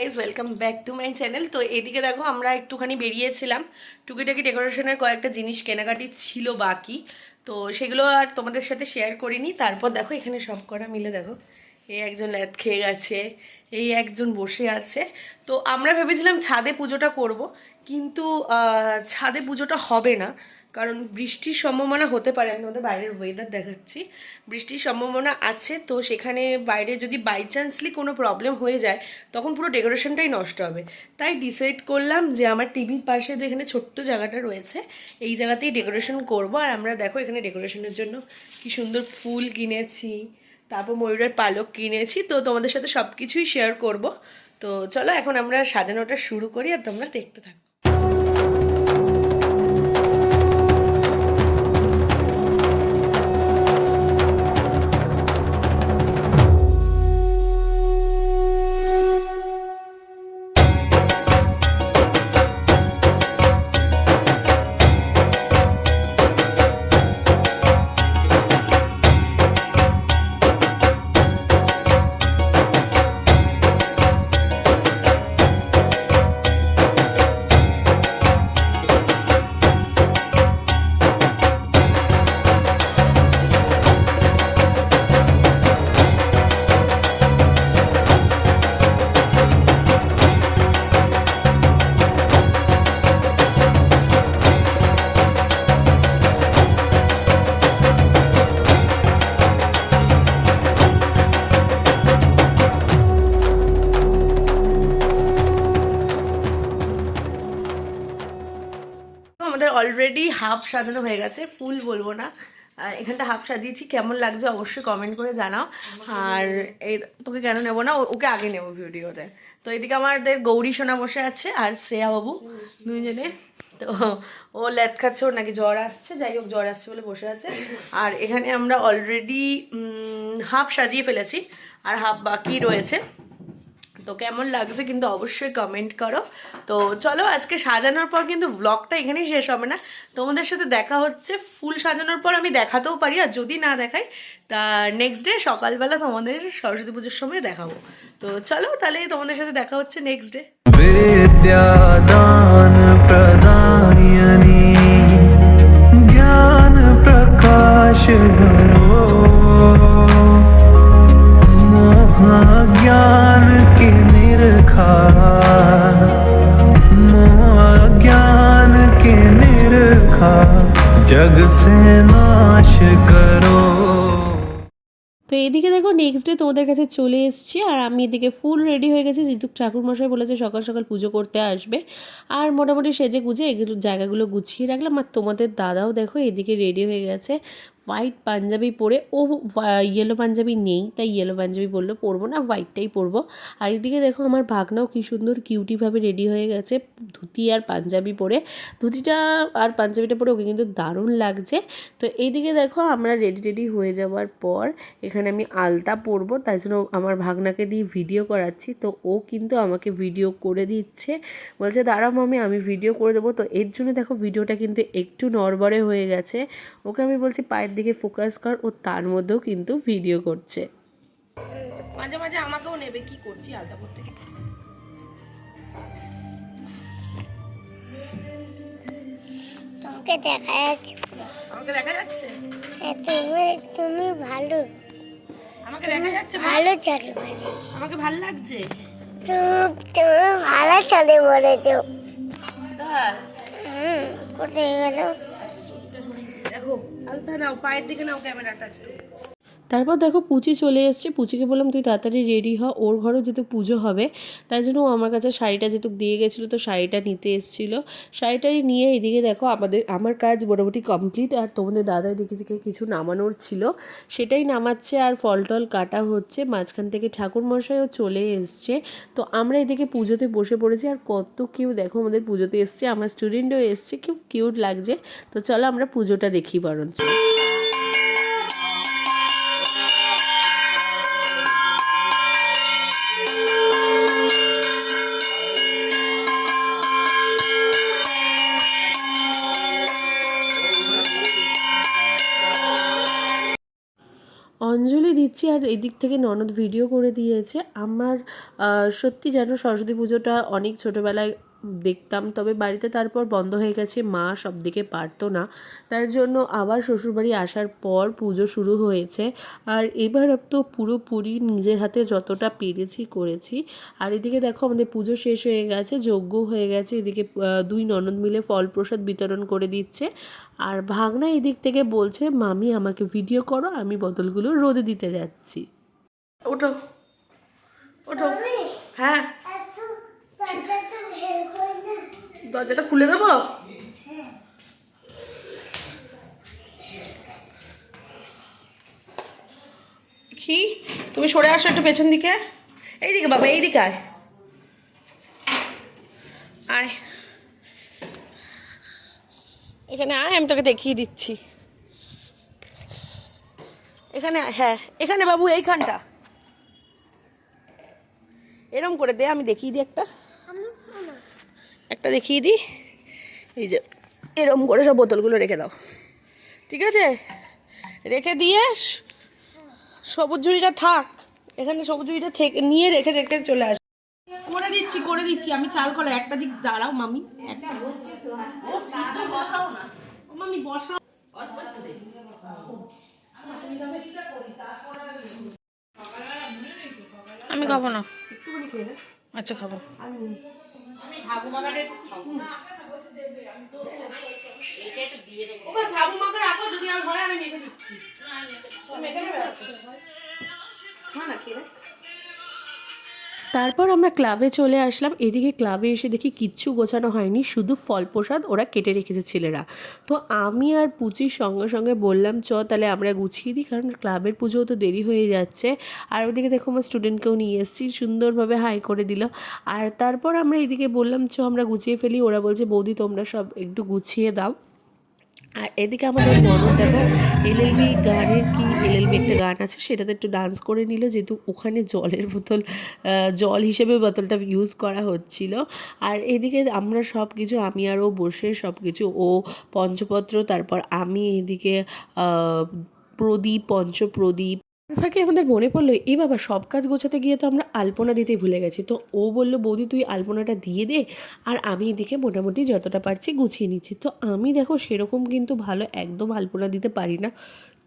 Guys welcome back to my channel তো এদিকে দেখো, আমরা একটুখানি বেরিয়েছিলাম। টুকিটাকি ডেকোরেশনের কয়েকটা জিনিস কেনাকাটি ছিল বাকি। তো সেগুলো আর তোমাদের সাথে শেয়ার করিনি। তারপর দেখো, এখানে সব করা মিলে দেখো। এই একজন ল্যাদ খেয়ে গেছে, এই একজন বসে আছে। তো আমরা ভেবেছিলাম ছাদে পুজোটা করব, কিন্তু ছাদে পুজোটা হবে না। কারণ বৃষ্টির সম্ভাবনা হতে পারে, আমি তোমাদের বাইরের ওয়েদার দেখাচ্ছি। বৃষ্টির সম্ভাবনা আছে, তো সেখানে বাইরে যদি বাই চান্সলি কোনো প্রবলেম হয়ে যায়, তখন পুরো ডেকোরেশনটাই নষ্ট হবে। তাই ডিসাইড করলাম যে আমার টিভির পাশে যে এখানে ছোট্ট জায়গাটা রয়েছে, এই জায়গাতেই ডেকোরেশন করব। আর আমরা দেখো এখানে ডেকোরেশনের জন্য কি সুন্দর ফুল কিনেছি, তারপর ময়ূরের পালক কিনেছি, তো তোমাদের সাথে সব কিছুই শেয়ার করব। তো চলো এখন আমরা সাজানোটা শুরু করি আর তোমরা দেখতে থাকো। আমাদের অলরেডি হাফ সাজানো হয়ে গেছে ফুল বলব না। এখানটা হাফ সাজিয়েছি, কেমন লাগছে অবশ্যই কমেন্ট করে জানাও। আর এই তোকে কেন নেব না ওকে আগে নেব ভিডিওতে। তো এদিকে আমাদের গৌরী সোনা বসে আছে আর শ্রেয়া বাবু দুইজনে। তো ও ল্যাদ খাচ্ছে, ওর নাকি জ্বর আসছে, যাই হোক জ্বর আসছে বলে বসে আছে। আর এখানে আমরা অলরেডি হাফ সাজিয়ে ফেলেছি, আর হাফ বাকি রয়েছে। তো কেমন লাগছে কিন্তু অবশ্যই কমেন্ট করো। তো চলো আজকে সাজানোর পর কিন্তু ব্লগটা এখানেই শেষ হবে না। তোমাদের সাথে দেখা হচ্ছে, ফুল সাজানোর পর আমি দেখাতেও পারি, আর যদি না দেখাই, তা নেক্সট ডে সকালবেলা তোমাদের সরস্বতী পুজোর সময় দেখাবো। তো চলো তাহলে তোমাদের সাথে দেখা হচ্ছে নেক্সট ডে বিদ্যাদান প্রদায়নী, জ্ঞান প্রকাশ মহা জ্ঞান निरखार मोह ज्ञान के निरखार जग से नाश करो তো এইদিকে দেখো নেক্সট ডে তোমাদের কাছে চলে এসেছি আর আমি এদিকে ফুল রেডি হয়ে গেছি যেহেতু ঠাকুরমশাই বলেছে সকাল সকাল পুজো করতে আসবে আর মোটামুটি সেজে গুজে এগুলো জায়গাগুলো গুছিয়ে রাখলাম আর তোমাদের দাদাও দেখো এদিকে রেডি হয়ে গেছে হোয়াইট পাঞ্জাবি পরে, ও ইয়েলো পাঞ্জাবি নেই, তাই ইয়েলো পাঞ্জাবি বলল পরবো না হোয়াইটটাই পরবো। আর এদিকে দেখো আমার ভাগনাও কি সুন্দর কিউটিভাবে রেডি হয়ে গেছে, ধুতি আর পাঞ্জাবি পরে। ধুতিটা আর পাঞ্জাবিটা পরে ওকে কিন্তু দারুণ লাগছে। তো এইদিকে দেখো আমরা রেডি রেডি হয়ে যাওয়ার পর, এখানে আমি আলতা পরবো, তাই জন্য আমার ভাগনাকে দিয়ে ভিডিও করাচ্ছি। তো ও কিন্তু আমাকে ভিডিও করে দিচ্ছে, বলছে, দাঁড়াও মামি, আমি ভিডিও করে দেবো। তো এর জন্য দেখো ভিডিওটা কিন্তু একটু নড়বড়ে হয়ে গেছে। ওকে আমি বলছি, পায়ের দিকে ফোকাস কর ও তার মধ্যেও কিন্তু ভিডিও করছে। মাঝে মাঝে আমাকেও নেবে কি করছি আলাদা করতে? তোমাকে দেখা যাচ্ছে। আমাকে দেখা যাচ্ছে? হ্যাঁ, তুমি তুমি ভালো। আমাকে দেখা যাচ্ছে ভালো চলে বলে। আমাকে ভালো লাগছে? তুমি ভালো চলে বলেছ। হুম কোথায় গেল? আলতা নাও পায়ের দিকে নাও ক্যামেরাটা একটু। তারপর দেখো পুচি চলে এসছে। পুচিকে বললাম, তুই তাড়াতাড়ি রেডি হ, ওর ঘরেও যেহেতু পুজো হবে, তাই জন্য ও আমার কাছে শাড়িটা যেহেতু দিয়ে গেছিল, তো শাড়িটা নিতে এসেছিল। শাড়িটাই নিয়ে এদিকে দেখো, আমাদের, আমার কাজ মোটামুটি কমপ্লিট আর তোমাদের দাদা এদিকে থেকে কিছু নামানোর ছিল। সেটাই নামাচ্ছে, আর ফল টল কাটা হচ্ছে। মাঝখান থেকে ঠাকুর মশাইও চলে এসছে। তো আমরা এদিকে পুজোতে বসে পড়েছি, আর কত কেউ দেখো আমাদের পুজোতে এসছে। আমার স্টুডেন্টও এসছে, খুব কিউট লাগছে। তো চলো আমরা পুজোটা দেখি বরঞ্চ। অঞ্জলি দিচ্ছি আর এদিক থেকে ননদ ভিডিও করে দিয়েছে। আমার সত্যি যেন সরস্বতী পুজোটা অনেক ছোটোবেলায় দেখতাম তবে বাড়িতে তারপর বন্ধ হয়ে গেছে মা সব দিকে পারতো না। তার জন্য আবার শ্বশুরবাড়ি আসার পর পুজো শুরু হয়েছে। আর এবার তো পুরোপুরি নিজের হাতে যতটা পেরেছি করেছি। আর এদিকে দেখো আমাদের পুজো শেষ হয়ে গেছে যজ্ঞ হয়ে গেছে। এদিকে দুই ননদ মিলে ফল প্রসাদ বিতরণ করে দিচ্ছে। আর ভাগনা এদিক থেকে বলছে মামি আমাকে ভিডিও করো আমি বোতলগুলো রোদে দিতে যাচ্ছি। ওঠো ওঠো। হ্যাঁ। দরজাটা খুলে দেবো? কি? তুমি সরে আসো একটু পেছন দিকে। এইদিকে বাবা, এইদিকে আয়। আয়। এখানে আয়, আমি তোকে দেখিয়ে দিচ্ছি। এখানে হ্যাঁ এখানে বাবু, এইখানটা। এরম করে দে, আমি দেখিয়ে দিই একটা। একটা দেখিয়ে দিই। এই যে এরম করে সব বোতলগুলো রেখে দাও। ঠিক আছে? রেখে দিয়ে সবুজ ঝুড়িটা থাক। এখানে সবুজ ঝুড়িটা থেকে নিয়ে রেখে রেখে চলে আস। করে দিচ্ছি করে দিচ্ছি। আমি চাল কলা একটা দিক দাঁড়াও মামি। সিদ্ধ বসাও না। ও মামি বসাও। আমি খাব না। খেয়ে নে। আচ্ছা ওকে সাবু মাকে রাখো যদি আর হয় আমি মেখে দিচ্ছি মেখে নেবে খা না খেয়ে নে। তারপর আমরা ক্লাবে চলে আসলাম। এদিকে ক্লাবে এসে দেখি কিচ্ছু গোছানো হয়নি, শুধু ফল প্রসাদ ওরা কেটে রেখেছে ছেলেরা। তো আমি আর পুচির সঙ্গে সঙ্গে বললাম, চ, তাহলে আমরা গুছিয়ে দিই, কারণ ক্লাবের পুজোও তো দেরি হয়ে যাচ্ছে। আর ওদিকে দেখো আমার স্টুডেন্টকেও নিয়ে এসেছি, সুন্দরভাবে হাই করে দিল। আর তারপর আমরা এদিকে বললাম, চ, আমরা গুছিয়ে ফেলি। ওরা বলছে, বৌদি, তোমরা সব একটু গুছিয়ে দাও। আর এদিকে আমাদের ননদ দেখো এলএলবি গানের কি এলএলবি একটা গান আছে, সেটাতে একটু ডান্স করে নিল, যেহেতু ওখানে জলের বোতল জল হিসেবে বোতলটা ইউজ করা হচ্ছিল। আর এদিকে আমরা সব কিছু আমি আর ও বসে সব কিছু ও পঞ্চপত্র, তারপর আমি এদিকে প্রদীপ, পঞ্চপ্রদীপ ফাঁকে আমাদের মনে পড়ল এ বাবা, সব কাজ গোছাতে গিয়ে তো আমরা আলপনা দিতে ভুলে গেছি। তো ও বলল, বৌদি, তুই আলপনাটা দিয়ে দে, আর আমি এদিকে মোটামুটি যতটা পারছি গুছিয়ে নিচ্ছি। তো আমি দেখো, সেরকম কিন্তু ভালো একদম আলপনা দিতে পারি না।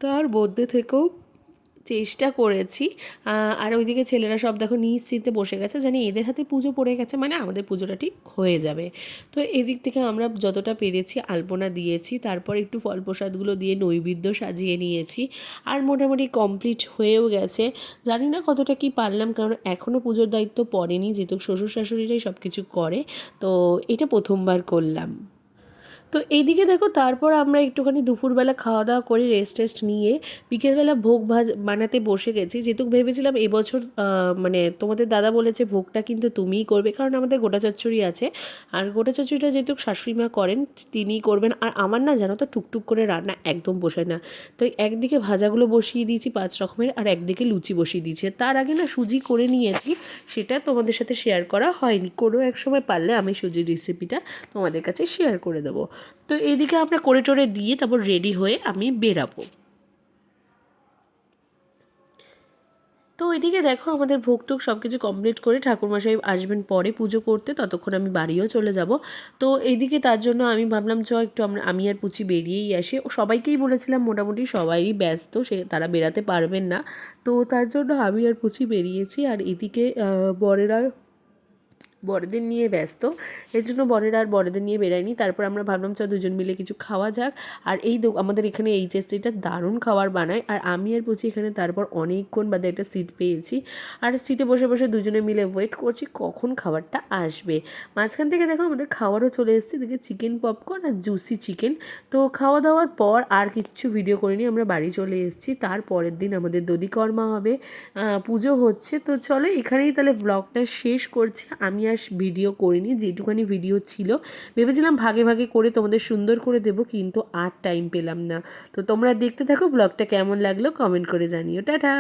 তার মধ্যে থেকেও চেষ্টা করেছি। আর ওইদিকে ছেলেরা সব দেখো নিশ্চিন্তে বসে গেছে, জানি এদের হাতে পুজো পড়ে গেছে মানে আমাদের পুজোটা ঠিক হয়ে যাবে। তো এদিক থেকে আমরা যতটা পেরেছি আলপনা দিয়েছি, তারপর একটু ফল প্রসাদগুলো দিয়ে নৈবেদ্য সাজিয়ে নিয়েছি, আর মোটামুটি কমপ্লিট হয়েও গেছে। জানি না কতটা কি পারলাম, কারণ এখনও পুজোর দায়িত্ব পড়েনি, যেহেতু শ্বশুর শাশুড়িরাই সব কিছু করে, তো এটা প্রথমবার করলাম। তো এইদিকে দেখো, তারপর আমরা একটুখানি দুপুরবেলা খাওয়া দাওয়া করে রেস্ট টেস্ট নিয়ে বিকেলবেলা ভোগ ভাজ, বানাতে বসে গেছি। যেহেতু ভেবেছিলাম এবছর মানে তোমাদের দাদা বলেছে ভোগটা কিন্তু তুমিই করবে, কারণ আমাদের গোটা চচ্চড়ি আছে। আর গোটা চচ্চড়িটা যেহেতু শাশুড়ি মা করেন, তিনিই করবেন। আর আমার না জানো তো টুকটুক করে রান্না একদম বসায় না। তো একদিকে ভাজাগুলো বসিয়ে দিয়েছি পাঁচ রকমের, আর একদিকে লুচি বসিয়ে দিয়েছি। তার আগে না সুজি করে নিয়েছি, সেটা তোমাদের সাথে শেয়ার করা হয়নি। কোনো এক সময় পারলে আমি সুজির রেসিপিটা তোমাদের কাছে শেয়ার করে দেবো। তো এদিকে আমরা করে টোরে দিয়ে তারপর রেডি হয়ে আমি বেরাবো। তো এদিকে দেখো আমাদের ভোগ টোগ সব কিছু কমপ্লিট করে ঠাকুরমশাই আসবেন পরে পুজো করতে, ততক্ষণ আমি বাড়িও চলে যাব। তো এইদিকে তার জন্য আমি ভাবলাম, চ, একটু আমরা, আমি আর পুচি বেরিয়েই আসি। ও সবাইকেই বলেছিলাম, মোটামুটি সবাই ব্যস্ত, সে, তারা বেরাতে পারবেন না। তো তার জন্য আমি আর পুচি বেরিয়েছি। আর এদিকে বরেরা বড়দের নিয়ে ব্যস্ত। এর জন্য বরেরা আর বড়দের নিয়ে বেরায়নি। তারপর আমরা ভাবলাম চ দুজন মিলে কিছু খাওয়া যাক। আর এই আমাদের এখানে এইচএসটিটা দারুণ খাবার বানায়। আর আমি আর বুঝি এখানে তারপর অনেকক্ষণ বাদে একটা সিট পেয়েছি। আর সিটে বসে বসে দুজনে মিলে ওয়েট করছি, কখন খাবারটা আসবে। মাঝখান থেকে দেখো আমাদের খাবারও চলে এসেছে। দেখে চিকেন পপকর্ন আর জুসি চিকেন তো খাওয়া দাওয়ার পর আর কিচ্ছু ভিডিও করিনি। আমরা বাড়ি চলে এসেছি। তার পরের দিন আমাদের দধিকর্মা হবে। পুজো হচ্ছে। তো চলো এখানেই তাহলে ব্লগটা শেষ করছি। আমি আর ভিডিও করিনি যেটুখানি ভিডিও ছিল। ভেবেছিলাম ভাগে ভাগে করে তোমাদের সুন্দর করে দেব, কিন্তু আর টাইম পেলাম না। তো তোমরা দেখতে থাকো ব্লগটা কেমন লাগল কমেন্ট করে জানিও। টাটা!